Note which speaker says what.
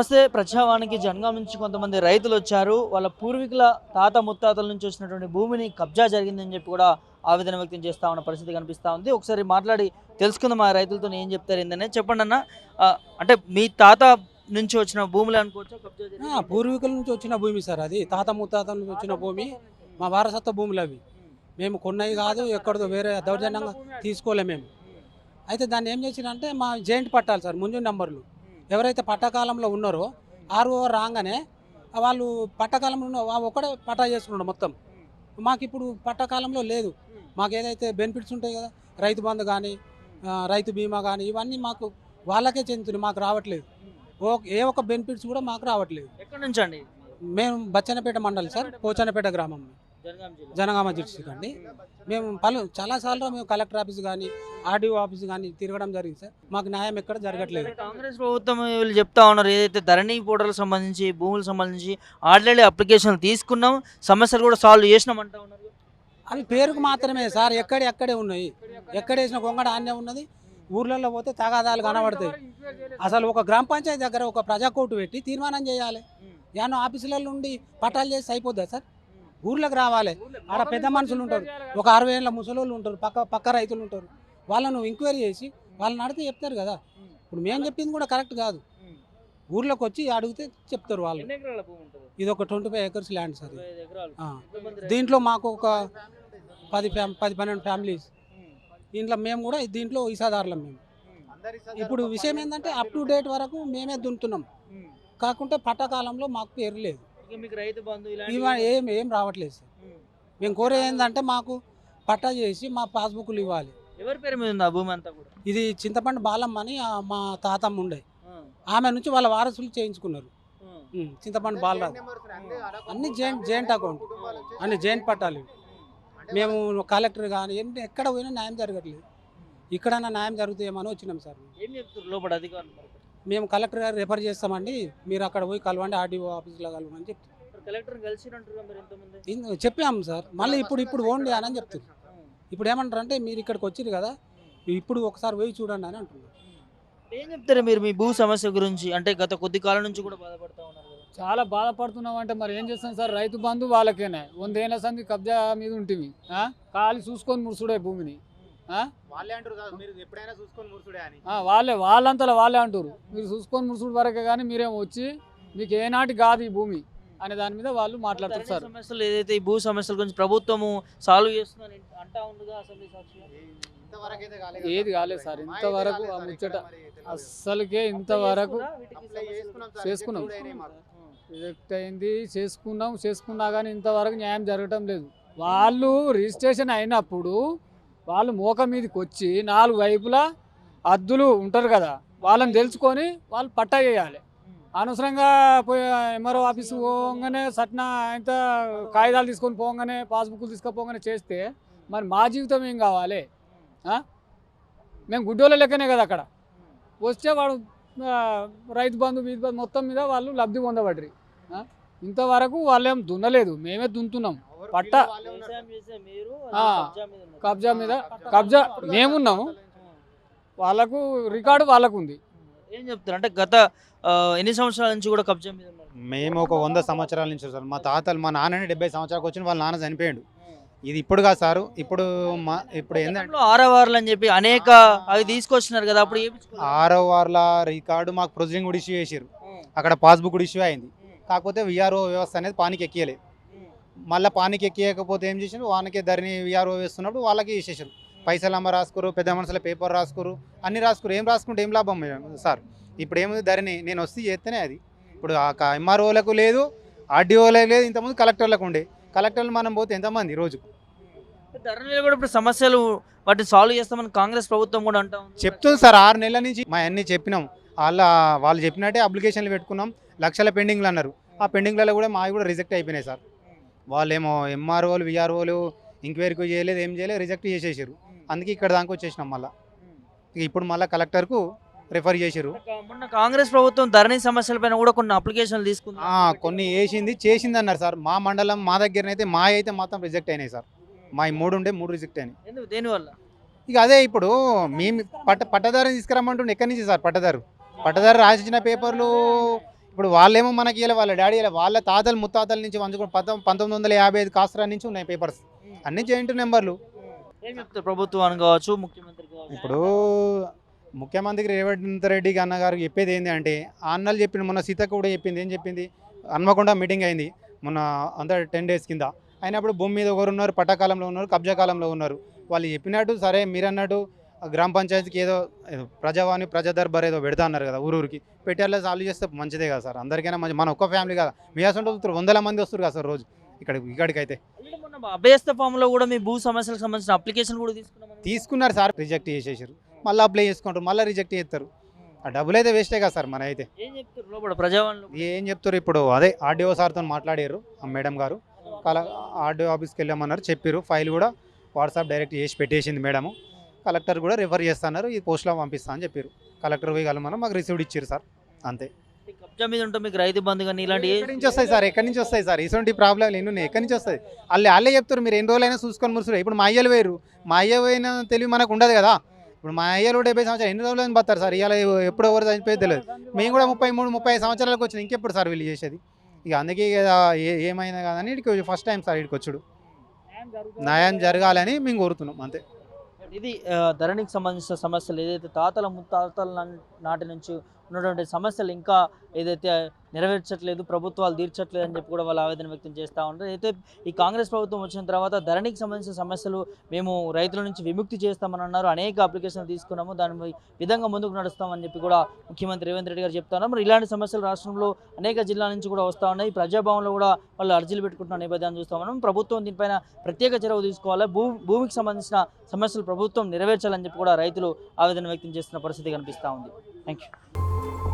Speaker 1: నమస్తే. ప్రజావాణికి జనగాం నుంచి కొంతమంది రైతులు వచ్చారు. వాళ్ళ పూర్వీకుల తాత ముత్తాతల నుంచి వచ్చినటువంటి భూమిని కబ్జా జరిగిందని చెప్పి కూడా ఆవేదన వ్యక్తం చేస్తా ఉన్న పరిస్థితి కనిపిస్తూ ఉంది. ఒకసారి మాట్లాడి తెలుసుకుందాం ఆ రైతులతో ఏం చెప్తారు ఏందనే. చెప్పండి అన్న. అంటే మీ తాత నుంచి వచ్చిన భూములు అనుకోవచ్చు?
Speaker 2: పూర్వీకుల నుంచి వచ్చిన భూమి సార్ అది. తాత ముత్తాతల నుంచి వచ్చిన భూమి. మా వారసత్వ భూములు అవి. మేము కొన్నవి కాదు ఎక్కడదో వేరే దౌర్జన్యంగా తీసుకోలే మేము. అయితే దాన్ని ఏం చేసిరంటే మా జైంట్ పట్టాలి సార్ ముందు నెంబర్లు. ఎవరైతే పట్టకాలంలో ఉన్నారో ఆరు రాగానే వాళ్ళు పట్టకాలంలో ఒక్కడే పట్టా చేసుకున్నాడు మొత్తం. మాకు ఇప్పుడు పట్టకాలంలో లేదు. మాకు ఏదైతే బెనిఫిట్స్ ఉంటాయి కదా రైతు బంధు కానీ రైతు బీమా కానీ ఇవన్నీ మాకు వాళ్ళకే చెందుతున్నాయి మాకు రావట్లేదు. ఓ ఏ ఒక్క బెనిఫిట్స్ కూడా మాకు రావట్లేదు.
Speaker 1: ఎక్కడి నుంచి అండి
Speaker 2: మేము బచ్చనపేట మండలి సార్ పోచనపేట గ్రామం. జనగామ డిస్ట్రిక్ట్ అండి. మేము పలు చాలాసార్లు మేము కలెక్టర్ ఆఫీస్ కానీ ఆర్డీఓ ఆఫీస్ కానీ తిరగడం జరిగింది సార్. మాకు న్యాయం ఎక్కడ జరగట్లేదు.
Speaker 1: కాంగ్రెస్ ప్రభుత్వం వీళ్ళు చెప్తా ఉన్నారు ఏదైతే ధరణి పోర్టల్ సంబంధించి భూములకు సంబంధించి ఆల్రెడీ అప్లికేషన్లు తీసుకున్నాం సమస్యలు కూడా సాల్వ్ చేసినాం అంటా ఉన్నారు.
Speaker 2: అవి పేరుకు మాత్రమే సార్ ఎక్కడి ఎక్కడే ఉన్నాయి. ఎక్కడ వేసిన గొంగడ ఆన్నే ఉన్నది. ఊర్లలో పోతే తగాదాలు కనబడతాయి. అసలు ఒక గ్రామ పంచాయతీ దగ్గర ఒక ప్రజా కోర్టు పెట్టి తీర్మానం చేయాలి. యానో ఆఫీసులలో ఉండి పట్టాలు చేసి అయిపోద్దా సార్? ఊర్లోకి రావాలి. ఆడ పెద్ద మనుషులు ఉంటారు. ఒక అరవై ఏళ్ళ ముసలోళ్ళు ఉంటారు. పక్క పక్క రైతులు ఉంటారు. వాళ్ళను ఎంక్వైరీ చేసి వాళ్ళని అడిగితే చెప్తారు కదా. ఇప్పుడు మేము చెప్పింది కూడా కరెక్ట్ కాదు. ఊర్లోకి వచ్చి అడిగితే చెప్తారు వాళ్ళు. ఇది ఒక twenty five acres land sir? దీంట్లో మాకు ఒక పది ఫ్యామ్ పది పన్నెండు ఫ్యామిలీస్. దీంట్లో మేము కూడా దీంట్లో ఇసాదారులం మేము. ఇప్పుడు విషయం ఏంటంటే అప్ టు డేట్ వరకు మేమే దున్నుతున్నాం. కాకుంటే పట్టకాలంలో మాకు పేరు లేదు.
Speaker 1: మీకు రైతు బంధు ఇలాంటివి
Speaker 2: ఇవ ఏం ఏం రావట్లేదు సార్. మేము కోరేది ఏంటంటే మాకు పట్టా చేసి మా పాస్బుక్లు ఇవ్వాలి.
Speaker 1: ఎవరి పేరు మీద ఉంది ఆ భూమి అంతా కూడా?
Speaker 2: ఇది చింతపండు బాలమ్మ అని ఆ మా తాతమ్మ ఉండే. ఆమె నుంచి వాళ్ళ వారసులు చేయించుకున్నారు. ఉమ్, చింతపండు బాలరాజు అన్ని జాయింట్ జాయింట్ అకౌంట్ అన్ని జాయింట్ పట్టాలి మేము కలెక్టర్ కానీ ఎన్ని ఎక్కడ పోయినా న్యాయం జరగట్లేదు. ఇక్కడైనా న్యాయం జరుగుతాయేమని వచ్చినాం సార్.
Speaker 1: ఏం చెప్తారు లోపల అధికారులు?
Speaker 2: మేము కలెక్టర్ గారు రిఫర్ చేస్తామండి. మీరు అక్కడ పోయి కలవండి ఆర్డీఓ ఆఫీస్లో కలవమని చెప్తారు.
Speaker 1: కలెక్టర్
Speaker 2: ఇన్- చెప్పాము సార్. మళ్ళీ ఇప్పుడు ఇప్పుడు ఓండి అని చెప్తారు. ఇప్పుడు ఏమంటారు అంటే మీరు ఇక్కడికి వచ్చిరు కదా ఇప్పుడు ఒకసారి పోయి చూడండి అని అంటున్నారు.
Speaker 1: ఏం చెప్తారు మీరు మీ భూ సమస్య గురించి? అంటే గత కొద్ది కాలం నుంచి కూడా బాధపడతా ఉన్నారు కదా.
Speaker 3: చాలా బాధపడుతున్నాం అంటే మరి ఏం చేస్తాం సార్? రైతు బంధు వాళ్ళకేనే. వందేళ్ళ సంది కబ్జా మీద ఉంటుంది ఆ? ఖాళీ చూసుకొని మురుసుడే భూమిని?
Speaker 4: వాళ్ళే అంటారు కదా మీరు ఎప్పుడైనా చూసుకొని మురుసుడే అని.
Speaker 3: ఆ, వాళ్ళే వాళ్ళంతలో వాళ్ళే అంటారు. మీరు చూసుకొని మురుసుడు వరకే కానీ మీరేం వచ్చి మీకు ఏనాటి కాదు ఈ భూమి అనే దాని మీద వాళ్ళు మాట్లాడుతారు సార్
Speaker 1: సమస్యలు ఏదైతే ఈ భూ సమస్యల గురించి ప్రభుత్వము సాల్వ్ చేస్తుందని అంటా అసెంబ్లీ
Speaker 4: కాలేదు
Speaker 3: ఏది కాలేదు సార్ ఇంతవరకు ఆ ముచ్చట అస్సలకే ఇంతవరకు
Speaker 4: చేసుకున్నాం. రిజెక్ట్
Speaker 3: అయింది చేసుకున్నాం చేసుకున్నా కానీ ఇంతవరకు న్యాయం జరగటం లేదు. వాళ్ళు రిజిస్ట్రేషన్ అయినప్పుడు వాళ్ళు మోక మీదకి వచ్చి నాలుగు వైపులా అద్దులు ఉంటారు కదా వాళ్ళని తెలుసుకొని వాళ్ళు పట్టా చేయాలి. అనవసరంగా పోయి ఎంఆర్ఓ ఆఫీస్ పోగానే సట్న ఎంత కాగితాలు తీసుకొని పోగానే పాస్బుక్లు తీసుకుపోగానే చేస్తే మరి మా జీవితం ఏం కావాలి? మేము గుడ్డోళ్ళ లెక్కనే కదా అక్కడ. వస్తే వాడు రైతు బంధు వీధి బంధు మొత్తం మీద వాళ్ళు లబ్ధి పొందబడ్రి. ఇంతవరకు వాళ్ళేం దున్నలేదు మేమే దున్నుతున్నాం పట్ట.
Speaker 1: కబ్జా మీద.
Speaker 3: కబ్జా మేమున్నాము వాళ్ళకు రికార్డు వాళ్ళకు ఉంది
Speaker 1: ఏం చెప్తారు? అంటే గత ఎన్ని సంవత్సరాల నుంచి కూడా కబ్జా మీద ఉన్నారు?
Speaker 4: మేము ఒక వంద సంవత్సరాల నుంచి సార్. మా తాతలు మా నాన్నని డెబ్బై సంవత్సరాలకు వచ్చిన వాళ్ళ నాన్న చనిపోయాడు. ఇది ఇప్పుడు కాదు సారు. ఇప్పుడు మా ఇప్పుడు ఏంటంటే
Speaker 1: ఆరవార్లు అని చెప్పి అనేక అవి తీసుకొచ్చినారు కదా అప్పుడు ఏపించుకున్నారు.
Speaker 4: ఆరో వార్ల రికార్డు మాకు ప్రొసీడింగ్ కూడా ఇష్యూ చేసారు అక్కడ పాస్బుక్ కూడా ఇష్యూ అయింది. కాకపోతే విఆర్ఓ వ్యవస్థ అనేది పానికి ఎక్కియలేదు మళ్ళీ పానికి ఎక్కియకపోతే ఏం చేసారు వానకే ధరని విఆర్ఓ వేస్తున్నప్పుడు వాళ్ళకి ఇచ్చేసారు పైసలు అమ్మ రాసుకోరు పెద్ద మనుషుల పేపర్ రాసుకోరు అన్ని రాసుకోరు. ఏం రాసుకుంటే ఏం లాభం సార్ ఇప్పుడు ఏముంది ధరని నేను వస్తే చేస్తేనే అది. ఇప్పుడు ఆ ఎంఆర్ఓలకు లేదు ఆర్డీఓలకు లేదు ఇంతకుముందు కలెక్టర్లకు ఉండే. కలెక్టర్లు మనం పోతే ఎంతమంది రోజు
Speaker 1: ధరణిలో కూడా ఇప్పుడు సమస్యలు వాటిని సాల్వ్ చేస్తామని కాంగ్రెస్ ప్రభుత్వం కూడా అంటా
Speaker 4: చెప్తుంది సార్ ఆరు నెలల నుంచి మా అన్ని చెప్పినాం. వాళ్ళ వాళ్ళు చెప్పినట్టే అప్లికేషన్లు పెట్టుకున్నాం. లక్షల పెండింగ్లు అన్నారు. ఆ పెండింగ్లలో కూడా మావి కూడా రిజెక్ట్ అయిపోయినాయి సార్. వాళ్ళేమో ఎంఆర్ఓలు విఆర్ఓలు ఎంక్వైరీకి చేయలేదు ఏం చేయలేదు రిజెక్ట్ చేసేసారు అందుకే ఇక్కడ దాకా వచ్చేసినాం మళ్ళీ. ఇప్పుడు మళ్ళీ కలెక్టర్కు రిఫర్ చేసారు
Speaker 1: మొన్న కాంగ్రెస్ ప్రభుత్వం ధరణి సమస్యలపైన కూడా కొన్ని అప్లికేషన్లు తీసుకుంది.
Speaker 4: కొన్ని వేసింది చేసింది అన్నారు సార్. మా మండలం మా దగ్గరనైతే మా అయితే మొత్తం రిజెక్ట్ అయినాయి సార్. మా ఈ మూడు ఉండే మూడు రిజెక్ట్ అయినాయి.
Speaker 1: దేనివల్ల?
Speaker 4: ఇక అదే ఇప్పుడు మేము పట్ట పట్టదారు తీసుకురమ్మంటుండే ఎక్కడి నుంచి సార్? పట్టదారు. పట్టదారు రాసిచ్చిన పేపర్లు ఇప్పుడు వాళ్ళేమో మనకి ఇవ్వలే వాళ్ళ డాడీ ఇవ్వలే వాళ్ళ తాతలు ముత్తాతల నుంచి వంచుకుని పంతొమ్మిది పంతొమ్మిది వందల యాభై ఐదు కాస్త్రా నుంచి ఉన్నాయి పేపర్స్ అన్ని జాయింట్ నెంబర్లు.
Speaker 1: ఏం చెప్తారు ప్రభుత్వాన్ని కావచ్చు ముఖ్యమంత్రి
Speaker 4: ఇప్పుడు ముఖ్యమంత్రి రేవంత్ రెడ్డి అన్న గారు చెప్పేది ఏంటి అంటే అన్నలు చెప్పింది మొన్న సీతక్క కూడా చెప్పింది ఏం చెప్పింది? హన్మకొండ మీటింగ్ అయింది మొన్న అంతా టెన్ డేస్ కింద. అయినప్పుడు భూమి మీద ఒకరు ఉన్నారు పట్టకాలంలో ఉన్నారు కబ్జా కాలంలో ఉన్నారు. వాళ్ళు చెప్పినట్టు సరే మీరు అన్నట్టు గ్రామ పంచాయతీకి ఏదో ప్రజావాణి ప్రజా దర్బార్ ఏదో పెడతా అన్నారు కదా ఊరూరికి. పెట్టేలా సాల్వ్ చేస్తే మంచిదే కదా సార్. అందరికైనా మంచి మన ఒక్క ఫ్యామిలీ కదా? మీ అసలు వందల మంది వస్తారు కదా సార్ రోజు ఇక్కడ ఇక్కడికైతే.
Speaker 1: ఆల్రెడీ మొన్న అభయస్థ ఫామ్లో కూడా మీ భూ సమస్యలకు సంబంధించిన అప్లికేషన్ కూడా
Speaker 4: తీసుకున్నారు సార్ రిజెక్ట్ చేసేసారు. మళ్ళీ అప్లై చేసుకుంటారు మళ్ళీ రిజెక్ట్ చేస్తారు. ఆ డబ్బులు అయితే వేస్టే కదా సార్ మన అయితే.
Speaker 1: ఏం చెప్తారు
Speaker 4: ఇప్పుడు? అదే ఆర్డీఓ సార్తో మాట్లాడారు ఆ మేడం గారు. కల ఆర్డీఓ ఆఫీస్కి వెళ్ళామన్నారు చెప్పారు ఫైల్ కూడా వాట్సాప్ డైరెక్ట్ చేసి పెట్టేసింది మేడము. కలెక్టర్ కూడా రిఫర్ చేస్తున్నారు ఈ పోస్ట్లో పంపిస్తా అని చెప్పారు కలెక్టర్ పోయి కలమని మాకు రిసీవ్డ్ ఇచ్చారు సార్ అంతే.
Speaker 1: కబ్జా మీద ఉంటే మీకు రైతు బంధు కానీ ఇలాంటి
Speaker 4: ఎక్కడి నుంచి వస్తాయి సార్ ఎక్కడి నుంచి వస్తాయి సార్? ఇటువంటి ప్రాబ్లం ఎన్ని ఉన్నాయి? ఎక్కడి నుంచి వస్తాయి? వాళ్ళు వాళ్ళే చెప్తారు మీరు ఎన్ని రోజులైనా చూసుకొని మురుసురు ఇప్పుడు మా అయ్యలు వేరు మా అయ్య పోయిన తెలివి మనకు ఉండదు కదా. ఇప్పుడు మా అయ్యలు డెబ్బై సంవత్సరాలు ఎన్ని రోజులు బతారు సార్? ఇవాళ ఎప్పుడు ఎవరు చనిపోయేది తెలియదు. మేము కూడా ముప్పై మూడు ముప్పై సంవత్సరాలకు వచ్చిన. ఇంకెప్పుడు సార్ వీళ్ళు చేసేది? ఇక అందుకే ఏమైనా కానీ ఫస్ట్ టైం సార్ ఇక్కడికి వచ్చుడు. న్యాయం జరగాలని మేము కోరుతున్నాం అంతే.
Speaker 1: ఇది ధరణికి సంబంధించిన సమస్యలు. ఏదైతే తాతల ముత్తాతల నాటి నుంచి ఉన్నటువంటి సమస్యలు ఇంకా ఏదైతే నెరవేర్చట్లేదు ప్రభుత్వాలు తీర్చట్లేదు అని చెప్పి కూడా వాళ్ళు ఆవేదన వ్యక్తం చేస్తూ ఉంటారు అయితే ఈ కాంగ్రెస్ ప్రభుత్వం వచ్చిన తర్వాత ధరణికి సంబంధించిన సమస్యలు మేము రైతుల నుంచి విముక్తి చేస్తామని అన్నారు. అనేక అప్లికేషన్లు తీసుకున్నాము. దాని విధంగా ముందుకు నడుస్తామని చెప్పి కూడా ముఖ్యమంత్రి రేవంత్ రెడ్డి గారు చెప్తున్నారు మరి ఇలాంటి సమస్యలు రాష్ట్రంలో అనేక జిల్లాల నుంచి కూడా వస్తూ ఉన్నాయి. ప్రజాభవన్లో కూడా వాళ్ళు అర్జీలు పెట్టుకుంటున్న నేపథ్యాన్ని చూస్తా ఉన్నాం ప్రభుత్వం దీనిపైన ప్రత్యేక చొరవ తీసుకోవాలి. భూ భూమికి సంబంధించిన సమస్యలు ప్రభుత్వం నెరవేర్చాలని చెప్పి కూడా రైతులు ఆవేదన వ్యక్తం చేస్తున్న పరిస్థితి కనిపిస్తూ ఉంది. Thank you.